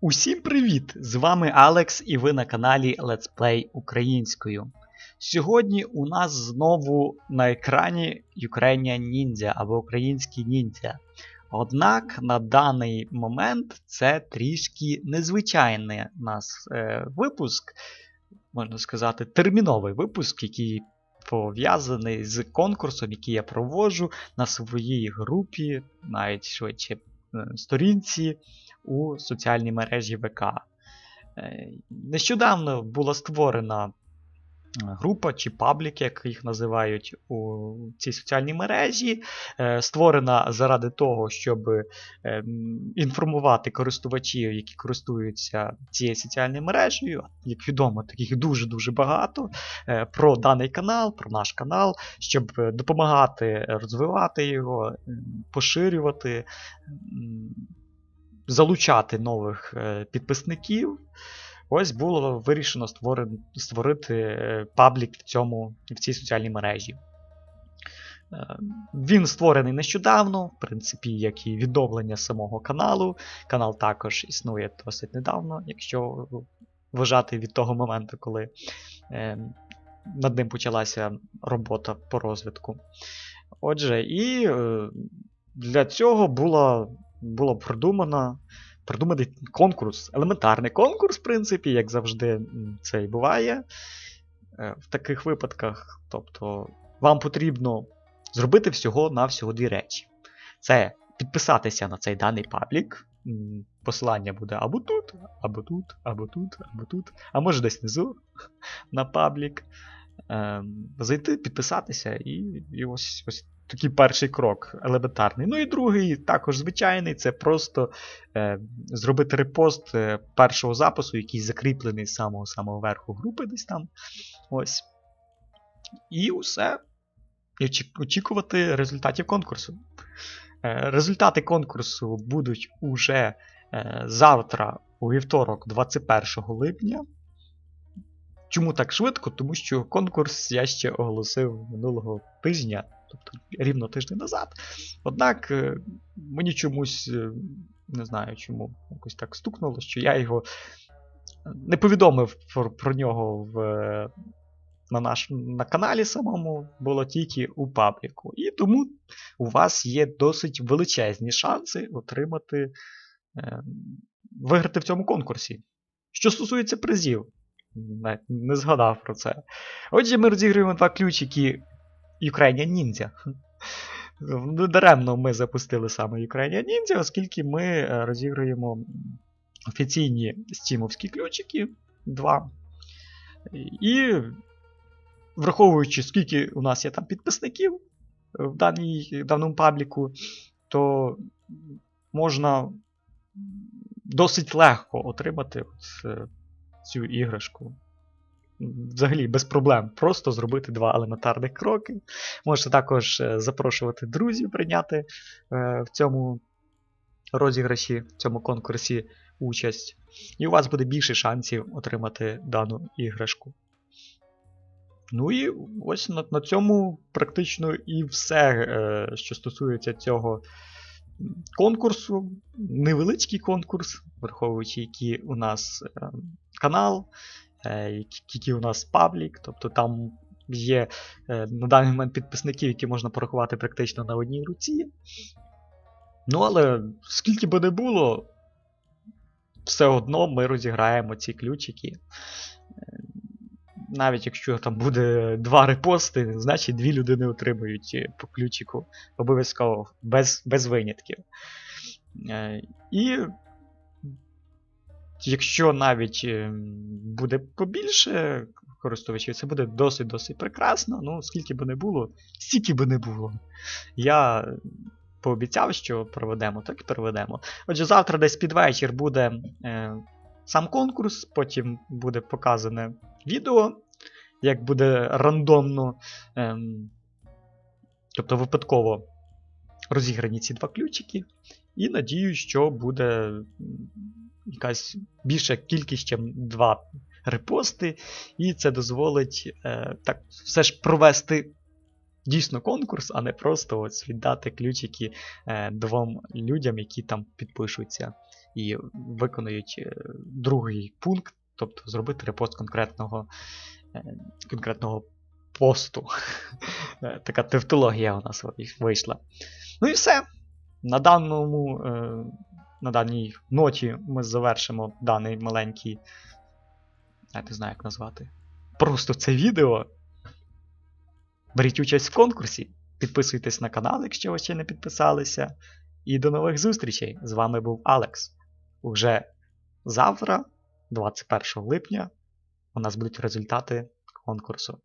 Усім привіт! З вами Алекс і ви на каналі Let's Play українською. Сьогодні у нас знову на екрані Ukrainian Ninja або український ніндзя. Однак на даний момент це трішки незвичайний нас е, випуск, можна сказати, терміновий випуск, який пов'язаний з конкурсом, який я проводжу на своїй групі, навіть швидше е, сторінці у соціальній мережі ВК. Е, Нещодавно була створена е, група чи паблік, як їх називають у цій соціальній мережі, е, створена заради того, щоб інформувати користувачів, які користуються цією соціальною мережею. Як відомо, таких дуже-дуже багато про даний канал, про наш канал, щоб допомагати розвивати його, поширювати. Залучати нових е, підписників. Ось було вирішено створи- створити е, паблік в, цьому, в цій соціальній мережі. Е, Він створений нещодавно, в принципі, як і відновлення самого каналу. Канал також існує досить недавно, якщо вважати від того моменту, коли над ним почалася робота по розвитку. Отже, і для цього було, було продумано придуманий конкурс, елементарний конкурс, в принципі, як завжди це і буває е, в таких випадках. Тобто, вам потрібно зробити всього-навсього дві речі. Це підписатися на цей даний паблік. Посилання буде або тут, або тут, або тут, або тут, а може десь внизу на паблік. Ем, Зайти, підписатися, і, і ось, ось такий перший крок елементарний. Ну і другий, також звичайний, це просто е, зробити репост е, першого запису, який закріплений з самого самого верху групи десь там. Ось. І усе. І очікувати результатів конкурсу. Е, результати конкурсу будуть уже е, завтра, у вівторок, 21 липня. Чому так швидко? Тому що конкурс я ще оголосив минулого тижня, тобто рівно тиждень назад. Однак е, мені чомусь, е, не знаю чому, якось так стукнуло, що я його не повідомив про, про нього в, е, на, наш, на каналі самому, було тільки у пабліку. І тому у вас є досить величезні шанси отримати, е, виграти в цьому конкурсі. Що стосується призів, навіть не згадав про це. Отже, ми розігруємо два ключики Ukrainian Ninja. Недаремно ми запустили саме Ukrainian Ninja, оскільки ми е, розігруємо офіційні стімовські ключики. Два. І враховуючи, скільки у нас є там підписників в даній, даному пабліку, то можна досить легко отримати от, е, цю іграшку. Взагалі без проблем. Просто зробити два елементарних кроки. Можете також е, запрошувати друзів прийняти е, в цьому розіграші, в цьому конкурсі участь. І у вас буде більше шансів отримати дану іграшку. Ну і ось на, на цьому практично і все, е, що стосується цього конкурсу. Невеличкий конкурс, враховуючи, який у нас е, канал, який у нас паблік, тобто там є е, на даний момент підписників, які можна порахувати практично на одній руці. Ну, але скільки би не було, все одно ми розіграємо ці ключики. Е, Навіть якщо там буде два репости, значить дві людини отримають е, по ключику обов'язково, без, без винятків. Е, І якщо навіть е, буде побільше користувачів, це буде досить-досить прекрасно. Ну, скільки би не було, стільки би не було. Я пообіцяв, що проведемо, так і проведемо. Отже, завтра десь під вечір буде е, сам конкурс, потім буде показане відео, як буде рандомно, ем, тобто випадково розіграні ці два ключики. І надію, що буде якась більша кількість, ніж два репости, і це дозволить е, так все ж провести дійсно конкурс, а не просто ось віддати ключики е, двом людям, які там підпишуться і виконують е, другий пункт, тобто зробити репост конкретного, е, конкретного посту. Е, Така тевтологія у нас вийшла. Ну і все. На даному. На даній ноті ми завершимо даний маленький. Я не знаю, як назвати. Просто це відео. Беріть участь в конкурсі. Підписуйтесь на канал, якщо ви ще не підписалися. І до нових зустрічей! З вами був Алекс. Уже завтра, 21 липня, у нас будуть результати конкурсу.